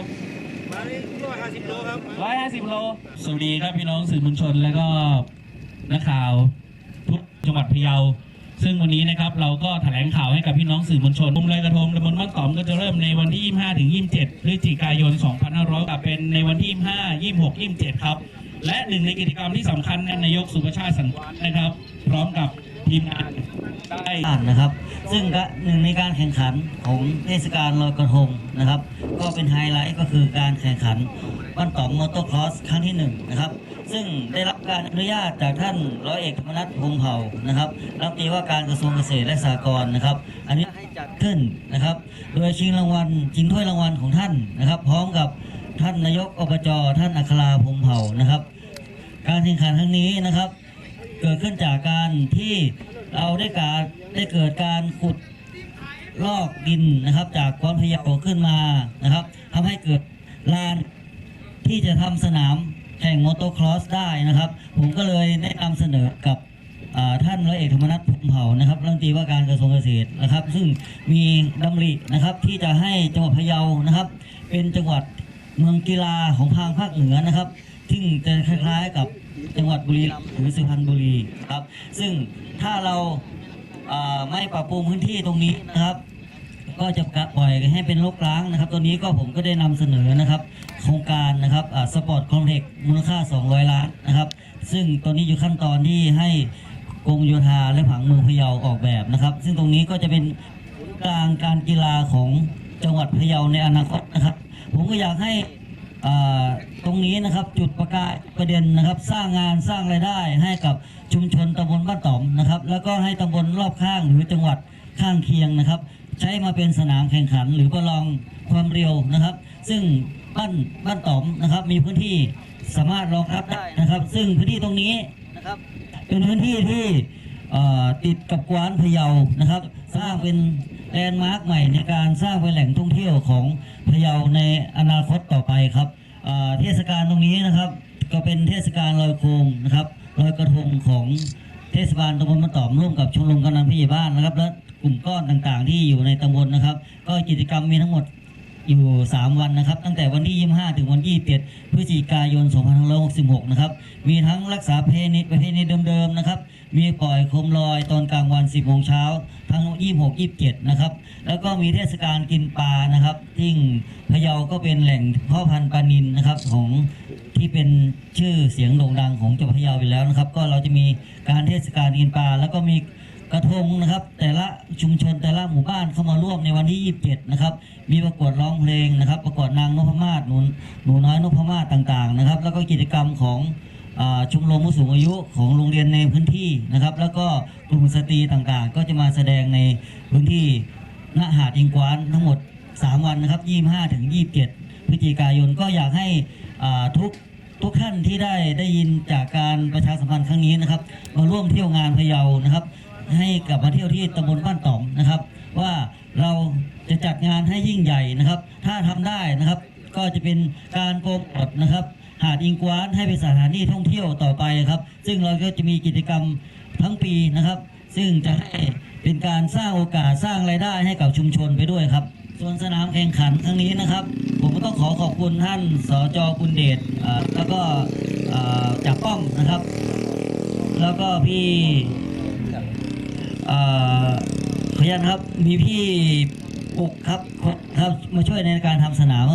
ครับมานี่ร้อยห้าสิบโลครับร้อยห้าสิบโล สวัสดีครับพี่น้องสื่อมวลชนและก็นักข่าวทุกจังหวัดพะเยา ซึ่งวันนี้นะครับเราก็แถลงข่าวให้กับพี่น้องสื่อมวลชนมุมลอยกระทงตำบลบ้านตอมก็จะเริ่มในวันที่ 25 ถึง 27 พฤศจิกายน 2500กับเป็นในวันที่ 25 26 27 ครับ และหนึ่งในกิจกรรมที่สำคัญนั้นนายกสุประชาติสันตินะครับ พร้อมกับทีมงาน ได้อ่านนะครับ ซึ่งก็หนึ่งในการแข่งขันของเทศกาลลอยกระทงนะครับ ก็เป็นไฮไลท์ก็คือการแข่งขันบ้านต๋อมอเตอร์คลอสครั้งที่หนึ่งนะครับ ซึ่งได้รับการอนุญาตจากท่านร้อยเอกธรรมนัฐพรมเผ่านะครับรัฐมนตรีว่าการกระทรวงเกษตรและสหกรณ์นะครับ อันนี้ให้จัดขึ้นนะครับ โดยชิงรางวัลชิงถ้วยรางวัลของท่านนะครับ พร้อมกับท่านนายกอบจท่านอัคราพรมเผ่านะครับ การแข่งขันครั้งนี้นะครับ เกิดขึ้นจากการที่ เราได้การได้เกิดการขุดลอกดินนะครับ จากก้อนพะเยาขึ้นมานะครับทำให้เกิดลานที่จะทำสนามแข่งมอเตอร์ครอสได้นะครับ ผมก็เลยได้นำเสนอกับท่านร้อยเอกธรรมนัฐพรหมเผานะครับรัฐมนตรีว่าการกระทรวงเกษตรนะครับ ซึ่งมีดำรินะครับที่จะให้จังหวัดพะเยานะครับ เป็นจังหวัดเมืองกีฬาของทางภาคเหนือนะครับ ซึ่งจะคล้ายๆกับ จังหวัดบุรีรัมย์หรือสุพรรณบุรีครับ ซึ่งถ้าเราไม่ปรับปรุงพื้นที่ตรงนี้นะครับ ก็จะปล่อยให้เป็นรกร้างนะครับ ตัวนี้ก็ผมก็ได้นำเสนอนะครับ โครงการนะครับสปอร์ตคอมเพล็กซ์มูลค่า 200 ล้านนะครับ ซึ่งตอนนี้อยู่ขั้นตอนที่ให้กรมโยธาและผังเมืองพะเยาออกแบบนะครับ ซึ่งตรงนี้ก็จะเป็นกลางการกีฬาของจังหวัดพะเยาในอนาคตนะครับ ผมก็อยากให้ ตรงนี้นะครับจุดประกายประเด็นนะครับ สร้างงานสร้างรายได้ ให้กับชุมชนตำบลบ้านต๋อมนะครับ แล้วก็ให้ตำบลรอบข้างหรือจังหวัดข้างเคียงนะครับ ใช้มาเป็นสนามแข่งขัน หรือประลองความเร็วนะครับ ซึ่งบ้านบ้านต๋อมนะครับ มีพื้นที่สามารถรองรับได้นะครับ ซึ่งพื้นที่ตรงนี้นะครับ เป็นพื้นที่ที่ติดกับกวานพะเยานะครับ สร้างเป็น แลนด์มาร์คใหม่ในการสร้างเป็นแหล่งท่องเที่ยวของพะเยาในอนาคตต่อไปครับเทศกาลตรงนี้นะครับ ก็เป็นเทศกาลลอยโคมนะครับลอยกระทงของเทศบาลตำบลมะตอมร่วมกับชมรมกำนันผู้ใหญ่บ้านนะครับ และกลุ่มก้อนต่างๆ ที่อยู่ในตำบลนะครับ ก็กิจกรรมมีทั้งหมด อยู่ 3 วันนะครับ ตั้งแต่วันที่ 25 ถึงวันที่7พฤศจิกายน 2566 นะครับ มีทั้งรักษาเพณีประเพณีเดิมๆนะครับ มีปล่อยโคมลอยตอนกลางวัน 10โมงเช้า ทั้ง 26 27 นะครับ แล้วก็มีเทศกาลกินปลานะครับที่พะเยาก็เป็นแหล่งพาะพันธุ์ปลานินนะครับของที่เป็นชื่อเสียงโด่งดังของจังหวัดพะเยาไปแล้วนะครับ ก็เราจะมีการเทศกาลกินปลาแล้วก็มี กระทงนะครับ แต่ละชุมชนแต่ละหมู่บ้านเข้ามาร่วมในวันที่27 นะครับ มีประกวดร้องเพลงนะครับ ประกวดนางนพมาศหนูหนูน้อยนพมาศต่างๆนะครับ แล้วก็กิจกรรมของอาชมรมผู้สูงอายุของโรงเรียนในพื้นที่นะครับ แล้วก็กลุ่มสตรีต่างๆ ก็จะมาแสดงในพื้นที่ณหาดอิงกวานทั้งหมด 3 วันนะครับ 25 ถึง 27 พฤศจิกายนก็อยากให้ทุกทุกท่านที่ได้ได้ยินจากการประชาสัมพันธ์ครั้งนี้นะครับ มาร่วมเที่ยวงานพะเยานะครับ ให้กลับมาเที่ยวที่ตำบลบ้านต๋อมนะครับ ว่าเราจะจัดงานให้ยิ่งใหญ่นะครับ ถ้าทำได้นะครับ ก็จะเป็นการโปรโมทนะครับ หาดอิงกวานให้เป็นสถานที่ท่องเที่ยวต่อไปครับ ซึ่งเราก็จะมีกิจกรรมทั้งปีนะครับ ซึ่งจะให้เป็นการสร้างโอกาสสร้างรายได้ให้กับชุมชนไปด้วยครับ ส่วนสนามแข่งขันครั้งนี้นะครับ ผมก็ต้องขอขอบคุณท่านสจกุลเดชแล้วก็จากป้อมนะครับ แล้วก็พี่ อ่าขออนุญาตครับมีพี่ปุกครับครับมาช่วยในการทำสนาม